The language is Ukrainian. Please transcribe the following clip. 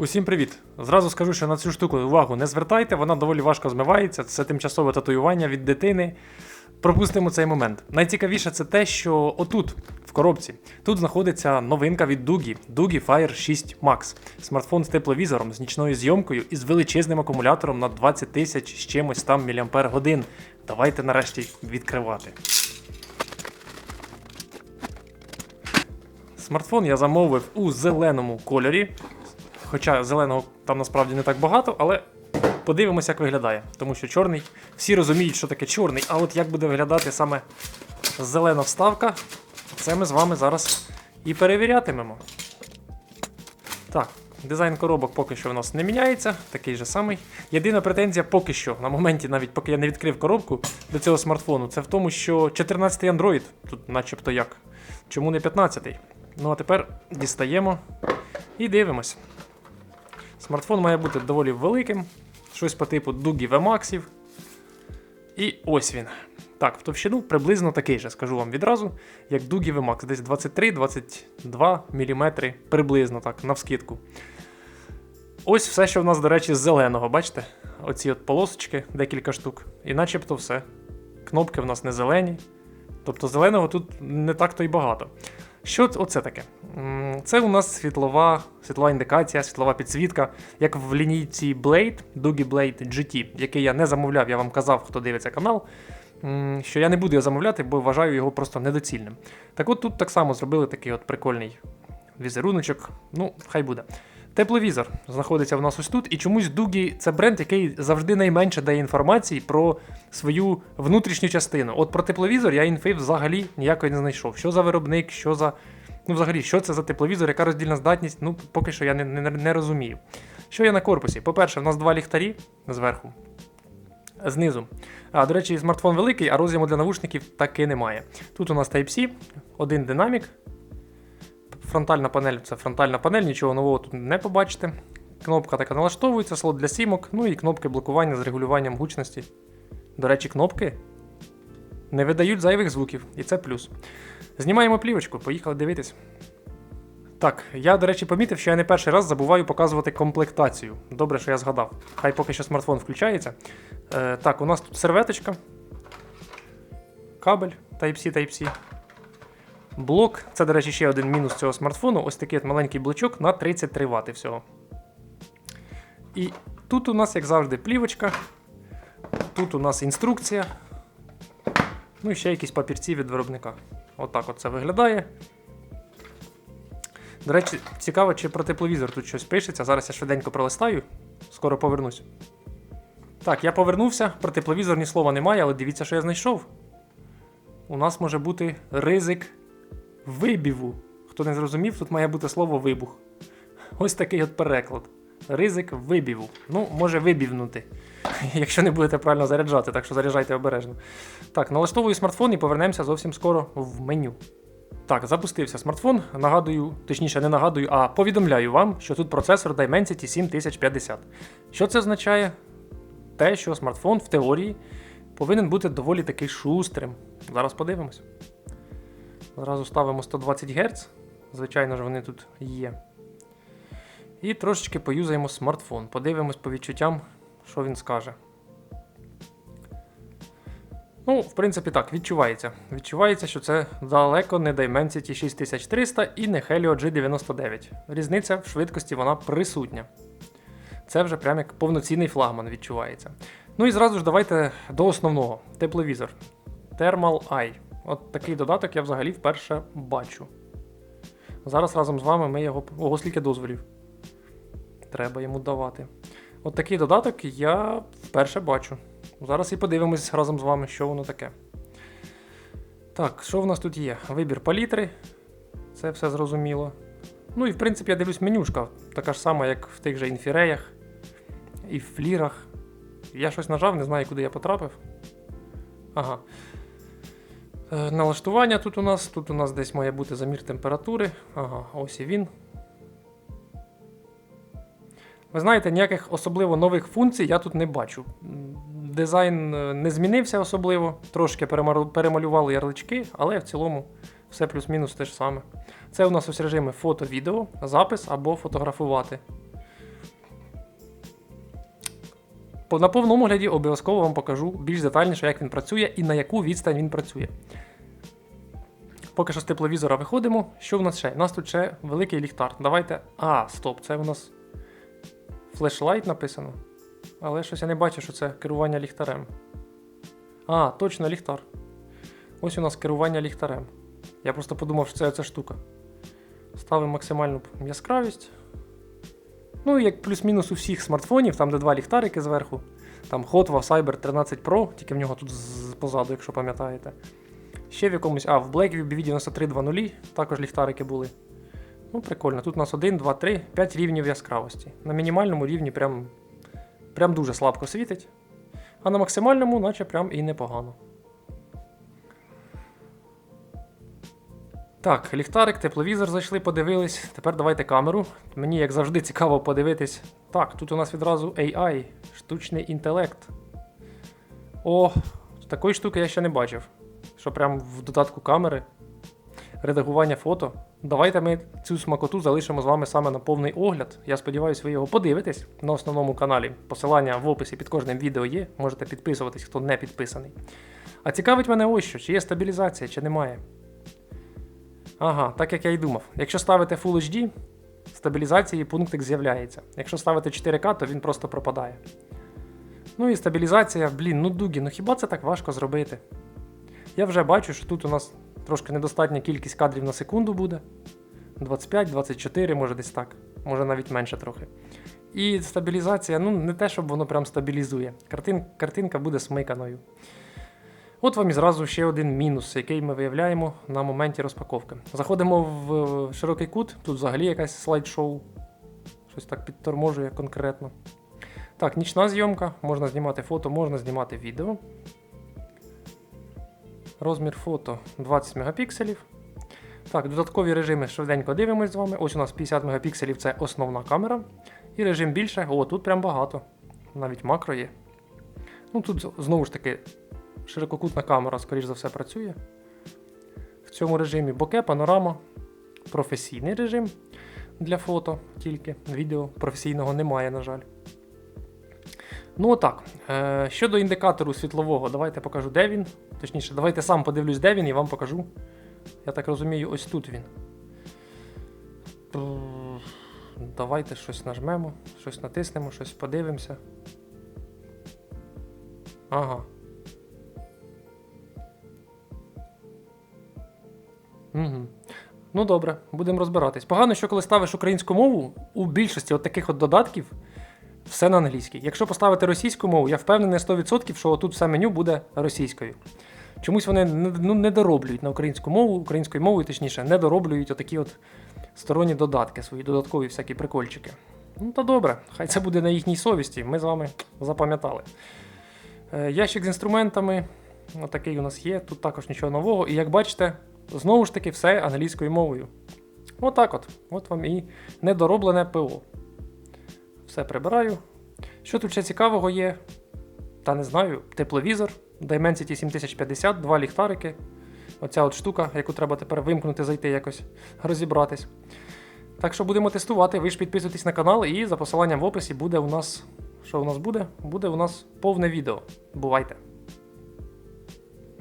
Усім привіт! Зразу скажу, що на цю штуку увагу не звертайте, вона доволі важко змивається. Це тимчасове татуювання від дитини. Пропустимо цей момент. Найцікавіше це те, що отут, в коробці, тут знаходиться новинка від Дугі Дугі Fire 6 Max. Смартфон з тепловізором, з нічною зйомкою і з величезним акумулятором на 20 тисяч з чимось там мАч. Давайте нарешті відкривати. Смартфон я замовив у зеленому кольорі. Хоча зеленого там насправді не так багато, але подивимося, як виглядає. Тому що чорний, всі розуміють, що таке чорний, а от як буде виглядати саме зелена вставка, це ми з вами зараз і перевірятимемо. Так, дизайн коробок поки що в нас не міняється, такий же самий. Єдина претензія поки що, на моменті, навіть поки я не відкрив коробку до цього смартфону, це в тому, що 14-й Android, тут начебто як. Чому не 15-й? Ну а тепер дістаємо і дивимось. Смартфон має бути доволі великим, щось по типу Дугі VMAX. І ось він. Так, в товщину приблизно такий же, скажу вам відразу, як Дугі VMAX. Десь 23-22 мм приблизно так, навскидку. Ось все, що в нас, до речі, з зеленого, бачите? Оці от полосочки, декілька штук. І начебто все. Кнопки в нас не зелені. Тобто зеленого тут не так-то й багато. Що оце таке? Це у нас світлова, світлова індикація, світлова підсвітка, як в лінійці Blade, Doogie Blade GT, який я не замовляв, я вам казав, хто дивиться канал, що я не буду його замовляти, бо вважаю його просто недоцільним. Так от тут так само зробили такий от прикольний візеруночок. Ну, хай буде. Тепловізор знаходиться в нас ось тут, і чомусь Дугі це бренд, який завжди найменше дає інформації про свою внутрішню частину. От про тепловізор я інфи взагалі ніякої не знайшов. Що за виробник, що за. Ну, взагалі, що це за тепловізор, яка роздільна здатність, ну, поки що я не, не, не розумію. Що є на корпусі? По-перше, в нас два ліхтарі зверху. Знизу. А, до речі, смартфон великий, а роз'єму для навушників таки немає. Тут у нас Type-C, один динамік. Фронтальна панель це фронтальна панель, нічого нового тут не побачите. Кнопка така налаштовується, слот для сімок, ну і кнопки блокування з регулюванням гучності. До речі, кнопки не видають зайвих звуків, і це плюс. Знімаємо плівочку, поїхали дивитись. Так, я, до речі, помітив, що я не перший раз забуваю показувати комплектацію. Добре, що я згадав. Хай поки що смартфон включається. Е, так, у нас тут серветочка. Кабель Type-C, Type-C. Блок, це, до речі, ще один мінус цього смартфону. Ось такий от маленький блочок на 33 Вт всього. І тут у нас, як завжди, плівочка. Тут у нас інструкція. Ну і ще якісь папірці від виробника. Отак от це виглядає. До речі, цікаво, чи про тепловізор тут щось пишеться. Зараз я швиденько пролистаю, скоро повернусь. Так, я повернувся, про тепловізор ні слова немає, але дивіться, що я знайшов. У нас може бути ризик вибіву. Хто не зрозумів, тут має бути слово вибух. Ось такий от переклад. Ризик вибіву. Ну, може вибівнути, якщо не будете правильно заряджати, так що заряджайте обережно. Так, налаштовую смартфон і повернемося зовсім скоро в меню. Так, запустився смартфон. Нагадую, точніше, не нагадую, а повідомляю вам, що тут процесор Dimensity 7050. Що це означає? Те, що смартфон в теорії повинен бути доволі таки шустрим. Зараз подивимось. Зразу ставимо 120 Гц. Звичайно ж, вони тут є. І трошечки поюзаємо смартфон. Подивимось по відчуттям, що він скаже. Ну, в принципі, так, відчувається. Відчувається, що це далеко не Dimensity 6300 і не Helio G99. Різниця в швидкості вона присутня. Це вже прям як повноцінний флагман відчувається. Ну і зразу ж давайте до основного: тепловізор. Thermal Eye. От такий додаток я взагалі вперше бачу. Зараз разом з вами ми його. Ого, скільки дозволів. Треба йому давати. От такий додаток я вперше бачу. Зараз і подивимось разом з вами, що воно таке. Так, що в нас тут є? Вибір палітри. Це все зрозуміло. Ну і в принципі я дивлюсь менюшка, така ж сама, як в тих же інфіреях і в флірах. Я щось нажав, не знаю, куди я потрапив. Ага. Е, Налаштування тут у нас. Тут у нас десь має бути замір температури. Ага, ось і він. Ви знаєте, ніяких особливо нових функцій я тут не бачу. Дизайн е, не змінився особливо, трошки перемалювали ярлички, але в цілому все плюс-мінус те ж саме. Це у нас ось режими фото-відео, запис або фотографувати. На повному огляді обов'язково вам покажу більш детальніше, як він працює і на яку відстань він працює. Поки що з тепловізора виходимо. Що в нас ще? У нас тут ще великий ліхтар. Давайте. А, стоп, це у нас флешлайт написано. Але щось я не бачу, що це керування ліхтарем. А, точно ліхтар. Ось у нас керування ліхтарем. Я просто подумав, що це ця штука. Ставимо максимальну яскравість. Ну, як плюс-мінус у всіх смартфонів, там де два ліхтарики зверху. Там Hotwa Cyber 13 Pro, тільки в нього тут позаду, якщо пам'ятаєте. Ще в якомусь. А, в Blackview BV9320 також ліхтарики були. Ну, прикольно. Тут у нас 1, 2, 3, 5 рівнів яскравості. На мінімальному рівні прям, прям дуже слабко світить. А на максимальному, наче прям і непогано. Так, ліхтарик, тепловізор зайшли, подивились. Тепер давайте камеру. Мені, як завжди, цікаво подивитись. Так, тут у нас відразу AI, штучний інтелект. О, такої штуки я ще не бачив. Що прям в додатку камери. Редагування фото. Давайте ми цю смакоту залишимо з вами саме на повний огляд. Я сподіваюся, ви його подивитесь на основному каналі. Посилання в описі під кожним відео є. Можете підписуватись, хто не підписаний. А цікавить мене ось що, чи є стабілізація, чи немає. Ага, так як я й думав. Якщо ставите Full HD, стабілізації пунктик з'являється. Якщо ставите 4К, то він просто пропадає. Ну і стабілізація, блін, ну дугі, ну хіба це так важко зробити? Я вже бачу, що тут у нас трошки недостатня кількість кадрів на секунду буде. 25, 24, може десь так. Може навіть менше трохи. І стабілізація, ну не те, щоб воно прям стабілізує. Картин, картинка буде смиканою. От вам і зразу ще один мінус, який ми виявляємо на моменті розпаковки. Заходимо в е, широкий кут, тут взагалі якась слайд-шоу. Щось так підторможує конкретно. Так, нічна зйомка, можна знімати фото, можна знімати відео. Розмір фото 20 мегапікселів. Так, додаткові режими швиденько дивимось з вами. Ось у нас 50 мегапікселів це основна камера. І режим більше, о, тут прям багато. Навіть макро є. Ну тут знову ж таки ширококутна камера, скоріш за все, працює. В цьому режимі боке, панорама, професійний режим для фото тільки. Відео професійного немає, на жаль. Ну отак. Е, щодо індикатору світлового, давайте покажу, де він. Точніше, давайте сам подивлюсь, де він, і вам покажу. Я так розумію, ось тут він. Давайте щось нажмемо, щось натиснемо, щось подивимося. Ага. Угу. Ну добре, будемо розбиратись. Погано, що коли ставиш українську мову, у більшості от таких от додатків все на англійській. Якщо поставити російську мову, я впевнений 100%, що тут все меню буде російською. Чомусь вони ну, не дороблюють на українську мову, українською мовою, точніше, не дороблюють отакі от сторонні додатки, свої додаткові всякі прикольчики. Ну то добре, хай це буде на їхній совісті, ми з вами запам'ятали. Е, Ящик з інструментами, отакий у нас є, тут також нічого нового. І як бачите, знову ж таки все англійською мовою. Отак от. От вам і недороблене ПО. Все прибираю. Що тут ще цікавого є? Та не знаю, тепловізор, Dimensity 7050, два ліхтарики. Оця от штука, яку треба тепер вимкнути, зайти якось, розібратись. Так що будемо тестувати. Ви ж підписуйтесь на канал, і за посиланням в описі буде у нас. Що у нас буде? Буде у нас повне відео. Бувайте!